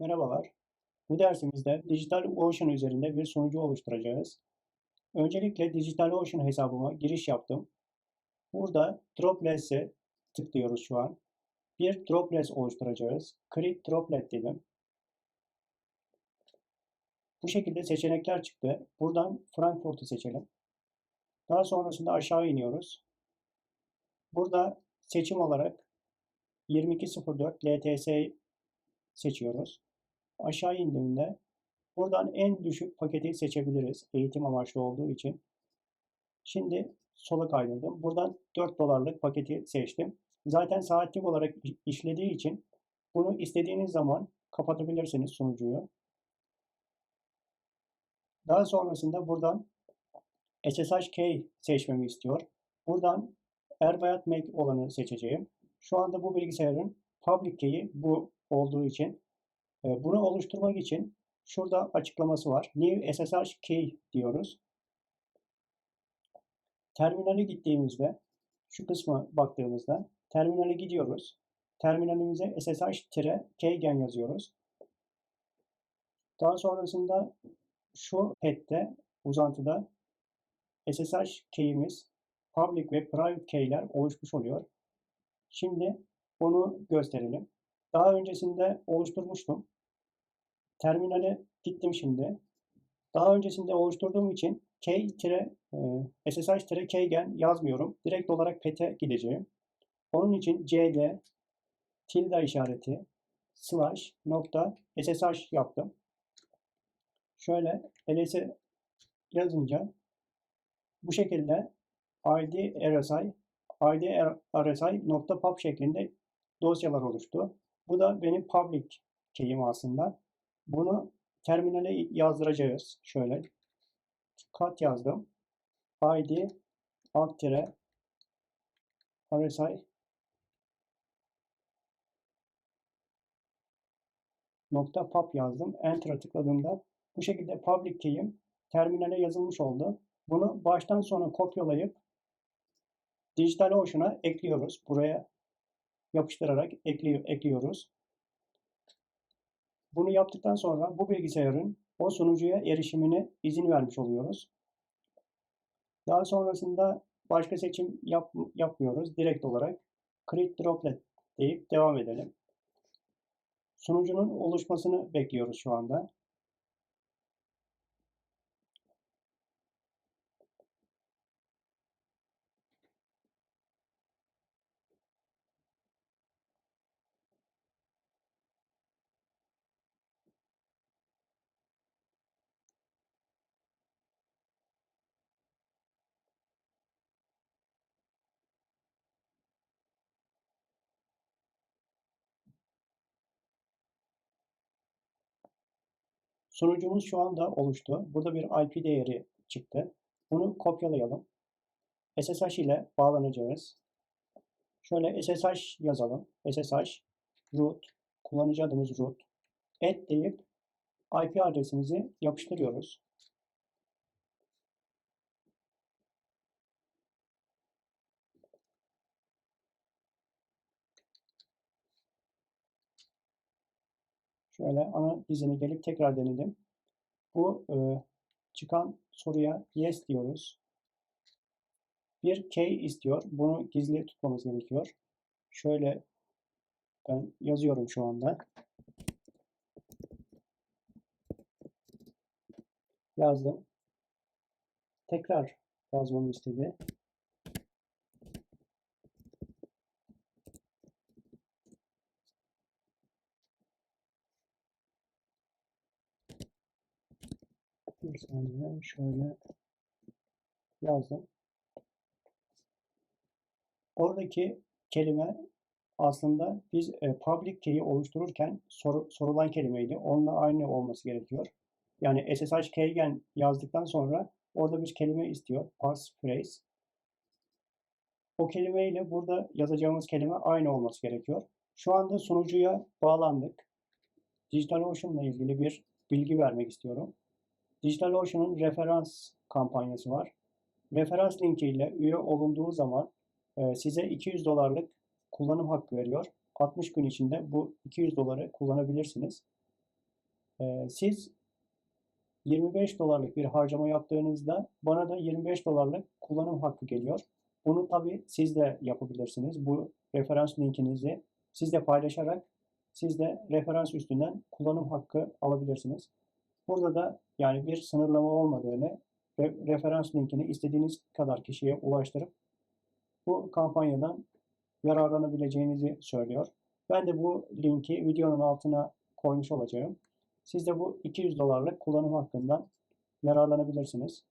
Merhabalar. Bu dersimizde DigitalOcean üzerinde bir sunucu oluşturacağız. Öncelikle DigitalOcean hesabıma giriş yaptım. Burada Droplets'e tıklıyoruz şu an. Bir Droplets oluşturacağız. Create Droplet dedim. Bu şekilde seçenekler çıktı. Buradan Frankfurt'u seçelim. Daha sonrasında aşağı iniyoruz. Burada seçim olarak 2204 LTS seçiyoruz. Aşağı indiğimde buradan en düşük paketi seçebiliriz. Eğitim amaçlı olduğu için. Şimdi sola kaydırdım. Buradan 4 dolarlık paketi seçtim. Zaten saatlik olarak işlediği için bunu istediğiniz zaman kapatabilirsiniz sunucuyu. Daha sonrasında buradan SSH key seçmemi istiyor. Buradan Erbayat Make olanı seçeceğim. Şu anda bu bilgisayarın public key'i bu olduğu için bunu oluşturmak için şurada açıklaması var. New SSH key diyoruz. Terminale gittiğimizde şu kısma baktığımızda terminale gidiyoruz. Terminalimize SSH-keygen yazıyoruz. Daha sonrasında şu head'de uzantıda SSH key'imiz public ve private key'ler oluşmuş oluyor. Şimdi bunu gösterelim. Daha öncesinde oluşturmuştum. Terminale gittim şimdi. Daha öncesinde oluşturduğum için k-ssh-kgen yazmıyorum. Direkt olarak pet'e gideceğim. Onun için cd tilde işareti slash nokta ssh yaptım. Şöyle ls yazınca bu şekilde id rsi id rsi nokta pub şeklinde dosyalar oluştu. Bu da benim public key'im aslında. Bunu terminale yazdıracağız. Şöyle kat yazdım. id alt tire rsi nokta pub yazdım. Enter'a tıkladığımda bu şekilde public key'im terminale yazılmış oldu. Bunu baştan sona kopyalayıp DigitalOcean'a ekliyoruz. Buraya yapıştırarak ekliyor, ekliyoruz. Bunu yaptıktan sonra bu bilgisayarın o sunucuya erişimine izin vermiş oluyoruz. Daha sonrasında başka seçim yap, yapmıyoruz. Direkt olarak Create Droplet deyip devam edelim. Sunucunun oluşmasını bekliyoruz şu anda. Sunucumuz şu anda oluştu. Burada bir IP değeri çıktı. Bunu kopyalayalım. SSH ile bağlanacağız. Şöyle SSH yazalım. SSH root kullanıcı adımız root add deyip IP adresimizi yapıştırıyoruz. Şöyle ana dizini gelip tekrar denedim. Bu e, çıkan soruya yes diyoruz. Bir key istiyor. Bunu gizli tutmamız gerekiyor. Şöyle ben yazıyorum şu anda. Yazdım. Tekrar yazmamı istedi. Bir saniye şöyle yazdım. Oradaki kelime aslında biz e, public key'i oluştururken sor, sorulan kelimeydi. Onunla aynı olması gerekiyor. Yani SSH keygen yazdıktan sonra orada bir kelime istiyor. Passphrase. O kelimeyle burada yazacağımız kelime aynı olması gerekiyor. Şu anda sunucuya bağlandık. DigitalOcean ile ilgili bir bilgi vermek istiyorum. DigitalOcean'ın referans kampanyası var. Referans linki ile üye olunduğu zaman e, size 200 dolarlık kullanım hakkı veriyor. 60 gün içinde bu 200 doları kullanabilirsiniz. Ee, siz 25 dolarlık bir harcama yaptığınızda bana da 25 dolarlık kullanım hakkı geliyor. Bunu tabii siz de yapabilirsiniz. Bu referans linkinizi siz de paylaşarak siz de referans üstünden kullanım hakkı alabilirsiniz. Burada da yani bir sınırlama olmadığını ve referans linkini istediğiniz kadar kişiye ulaştırıp bu kampanyadan yararlanabileceğinizi söylüyor. Ben de bu linki videonun altına koymuş olacağım. Siz de bu 200 dolarlık kullanım hakkından yararlanabilirsiniz.